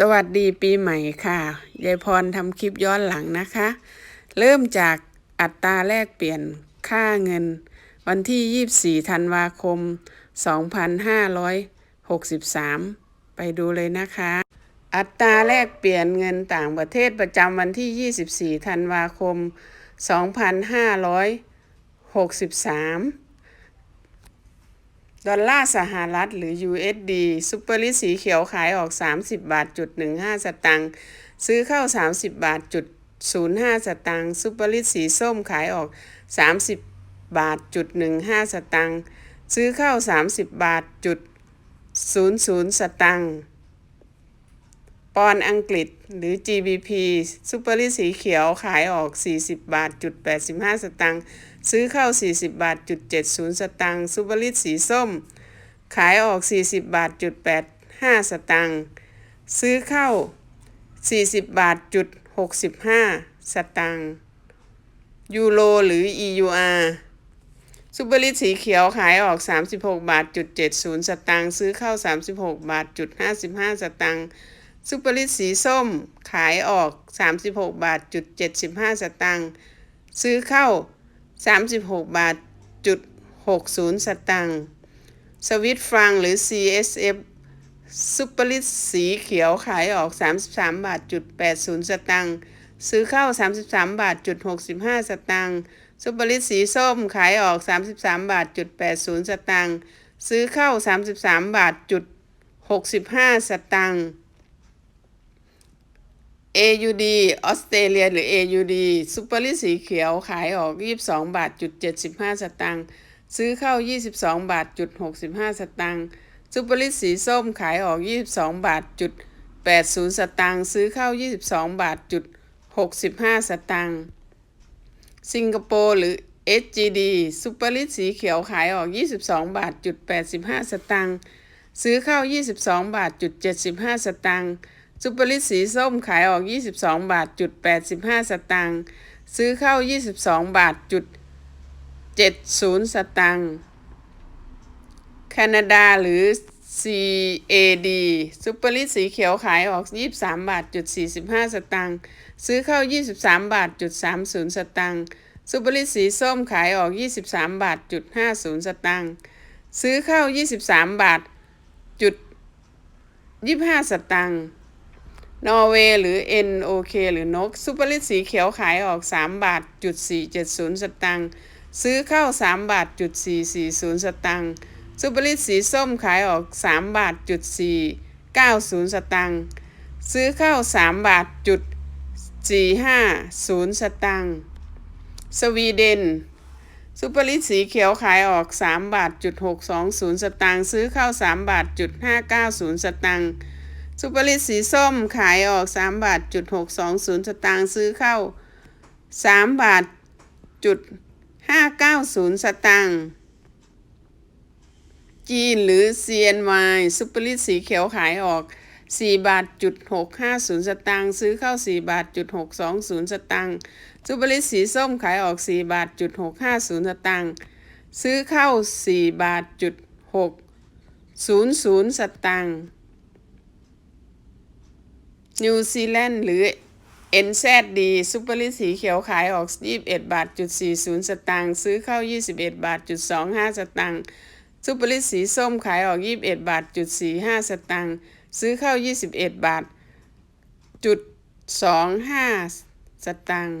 สวัสดีปีใหม่ค่ะ ยายพรทำคลิปย้อนหลังนะคะ เริ่มจากอัตราแลกเปลี่ยนค่าเงิน วันที่ 24 ธันวาคม 2563 ไปดูเลยนะคะ อัตราแลกเปลี่ยนเงินต่างประเทศประจำวันที่ 24 ธันวาคม 2563 ดอลลาร์สหรัฐหรือ USD ซุปเปอร์ลิสสีเขียวขายออก 30 บาทจุด15 สตังค์ซื้อเข้า 30 บาทจุด05 สตังค์ซุปเปอร์ลิสสีส้มขายออก 30 บาทจุด15 สตังค์ซื้อเข้า 30 บาทจุด00 สตังค์ปอนอังกฤษหรือ GBP ซุปเปอร์ลิสสีเขียวขายออก 40 บาทจุด85 สตังค์ ซื้อเข้า 40 บาทจุด70 สตังค์ซุปเปอร์ลิสสีส้ม ขายออก 40 บาทจุด85 สตังค์ซื้อเข้า 40 บาทจุด65 สตังค์ยูโรหรือ EUR ซุปเปอร์ลิสสีเขียวขายออก 36 บาทจุด70 สตังค์ซื้อเข้า 36 บาทจุด55 สตังค์ซุปเปอร์ลิสสีส้มขายออก 36 บาทจุด75 สตังค์ซื้อเข้า 36 บาทจุด60 สตังค์ สวิตฟังหรือ CSF ซุปเปอร์ลิสสีเขียวขายออก 33 บาทจุด80 สตังค์ ซื้อเข้า 33 บาทจุด65 สตังค์ ซุปเปอร์ลิสสีส้มขายออก 33 บาทจุด80 สตังค์ ซื้อเข้า 33 บาทจุด65 สตังค์ AUD ออสเตรเลียหรือ AUD ซุปเปอร์ลิสสีเขียวขายออก 22 บาทจุด75 สตังค์ซื้อเข้า 22 บาทจุด65 สตังค์ซุปเปอร์ลิสสีส้มขายออก 22 บาทจุด80 สตังค์ซื้อเข้า 22 บาทจุด65 สตังค์สิงคโปร์หรือ SGD ซุปเปอร์ลิสสีเขียวขายออก 22 บาทจุด85 สตังค์ซื้อเข้า 22 บาทจุด75 สตังค์ ซุปเปอร์ลิสสีส้มขายออก 22 บาทจุด85 สตังค์ซื้อเข้า 22 บาทจุด70 สตังค์แคนาดาหรือ CAD ซุปเปอร์ลิสสีเขียวขายออก 23 บาทจุด45 สตังค์ซื้อเข้า 23 บาทจุด30 สตังค์ซุปเปอร์ลิสสีส้มขายออก 23 บาทจุด50 สตังค์ซื้อเข้า 23 บาทจุด25 สตังค์ นอร์เวย์หรือ NOK หรือนกซูเปอร์ลิสสีเขียวขายออก 3 บาทจุด470 สตังค์ซื้อเข้า 3 บาทจุด440 สตังค์ซูเปอร์ลิสสีส้มขายออก 3 บาทจุด490 สตังค์ซื้อเข้า 3 บาทจุด450 สตังค์สวีเดนซูเปอร์ลิสสีเขียวขายออก 3 บาทจุด620 สตังค์ซื้อเข้า 3 บาทจุด590 สตังค์ ซูเปอร์ลิสสีส้มขายออก3บาทจุด620สตางค์ซื้อเข้า3บาทจุด590สตางค์จีนหรือ CNY ซูเปอร์ลิสสีเขียวขายออก4บาทจุด650สตางค์ซื้อเข้า4บาทจุด620สตางค์ซูเปอร์ลิสสีส้มขายออก4บาทจุด650สตางค์ซื้อเข้า4บาทจุด600สตางค์ นิวซีแลนด์หรือ NZD ซุปเปอร์ลิสสีเขียวขายออก 21 บาทจุด40 สตางค์ซื้อเข้า 21 บาทจุด25 สตางค์ซุปเปอร์ลิสสีส้มขายออก 21 บาทจุด45 สตางค์ซื้อเข้า 21 บาทจุด25 สตางค์